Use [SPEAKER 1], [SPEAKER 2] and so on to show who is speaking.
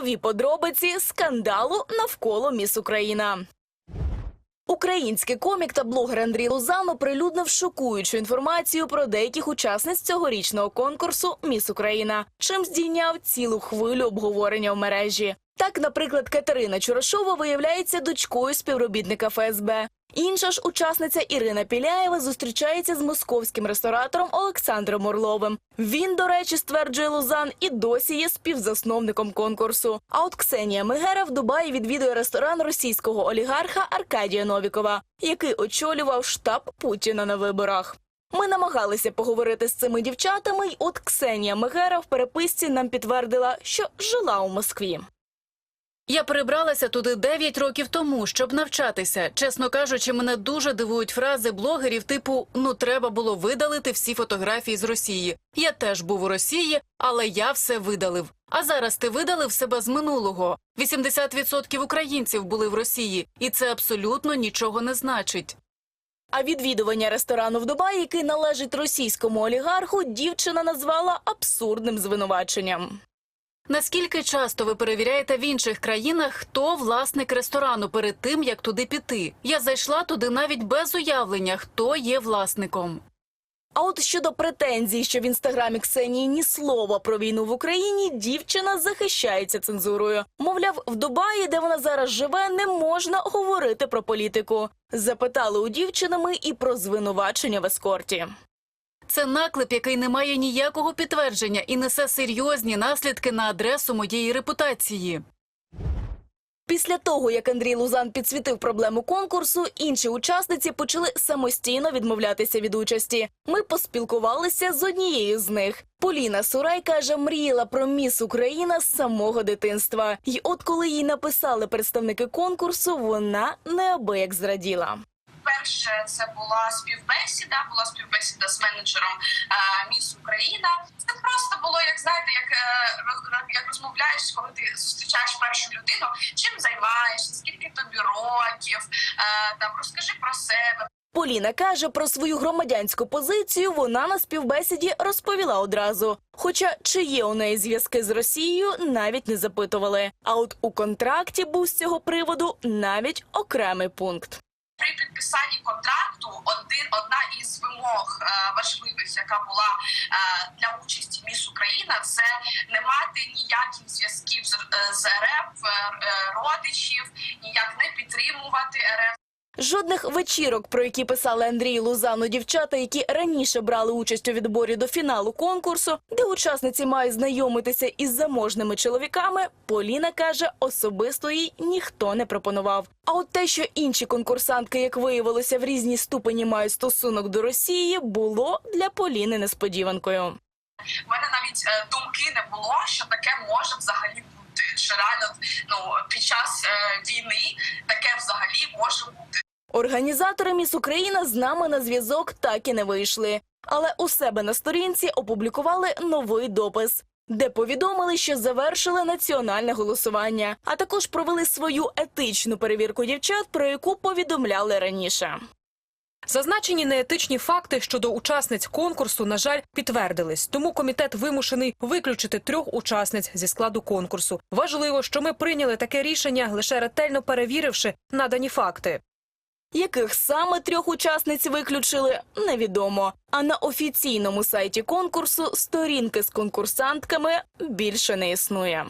[SPEAKER 1] Нові подробиці скандалу навколо міс Україна. Український комік та блогер Андрій Лузан оприлюднив шокуючу інформацію про деяких учасниць цьогорічного конкурсу Міс Україна, чим здійняв цілу хвилю обговорення в мережі. Так, наприклад, Катерина Чурашова виявляється дочкою співробітника ФСБ. Інша ж учасниця Ірина Піляєва зустрічається з московським ресторатором Олександром Орловим. Він, до речі, стверджує Лузан, і досі є співзасновником конкурсу. А от Ксенія Мегера в Дубаї відвідує ресторан російського олігарха Аркадія Новікова, який очолював штаб Путіна на виборах. Ми намагалися поговорити з цими дівчатами, й от Ксенія Мегера в переписці нам підтвердила, що жила у Москві.
[SPEAKER 2] Я перебралася туди 9 років тому, щоб навчатися. Чесно кажучи, мене дуже дивують фрази блогерів типу Ну треба було видалити всі фотографії з Росії. Я теж був у Росії, але я все видалив. А зараз ти видалив себе з минулого. 80% українців були в Росії, і це абсолютно нічого не значить.
[SPEAKER 1] А відвідування ресторану в Дубаї, який належить російському олігарху, дівчина назвала абсурдним звинуваченням.
[SPEAKER 2] Наскільки часто ви перевіряєте в інших країнах, хто власник ресторану перед тим, як туди піти? Я зайшла туди навіть без уявлення, хто є власником.
[SPEAKER 1] А от щодо претензій, що в інстаграмі Ксенії ні слова про війну в Україні, дівчина захищається цензурою. Мовляв, в Дубаї, де вона зараз живе, не можна говорити про політику. Запитали у дівчини ми і про звинувачення в ескорті.
[SPEAKER 2] Це наклеп, який не має ніякого підтвердження і несе серйозні наслідки на адресу моєї репутації.
[SPEAKER 1] Після того, як Андрій Лузан підсвітив проблему конкурсу, інші учасниці почали самостійно відмовлятися від участі. Ми поспілкувалися з однією з них. Поліна Сурай каже, мріяла про міс Україна з самого дитинства. І от коли їй написали представники конкурсу, вона неабияк зраділа.
[SPEAKER 3] Перше це була співбесіда, була співбесіда з менеджером е, Міс Україна. Це просто було, як знаєте, як, е, як розмовляєш, коли ти зустрічаєш першу людину, чим займаєшся, скільки тобі років, е, там розкажи про себе.
[SPEAKER 1] Поліна каже про свою громадянську позицію. Вона на співбесіді розповіла одразу. Хоча чи є у неї зв'язки з Росією, навіть не запитували. А от у контракті був з цього приводу навіть окремий пункт.
[SPEAKER 3] При підписанні контракту один одна із вимог е, важливих, яка була е, для участі Міс Україна, це не мати ніяких зв'язків з, е, РФ, родичів, ніяк не підтримувати РФ.
[SPEAKER 1] Жодних вечірок, про які писали Андрій Лузану дівчата, які раніше брали участь у відборі до фіналу конкурсу, де учасниці мають знайомитися із заможними чоловіками, Поліна каже, особисто їй ніхто не пропонував. А от те, що інші конкурсантки, як виявилося, в різній ступені мають стосунок до Росії, було для Поліни несподіванкою.
[SPEAKER 3] У мене навіть е, думки не було, що таке може взагалі бути. Що реально ну під час
[SPEAKER 1] Організатори Міс Україна з нами на зв'язок так і не вийшли. Але у себе на сторінці опублікували новий допис, де повідомили, що завершили національне голосування, а також провели свою етичну перевірку дівчат, про яку повідомляли раніше.
[SPEAKER 4] Зазначені неетичні факти щодо учасниць конкурсу, на жаль, підтвердились. Тому комітет вимушений виключити трьох учасниць зі складу конкурсу. Важливо, що ми прийняли таке рішення, лише ретельно перевіривши надані факти.
[SPEAKER 1] Яких саме трьох учасниць виключили, невідомо. А на офіційному сайті конкурсу сторінки з конкурсантками більше не існує.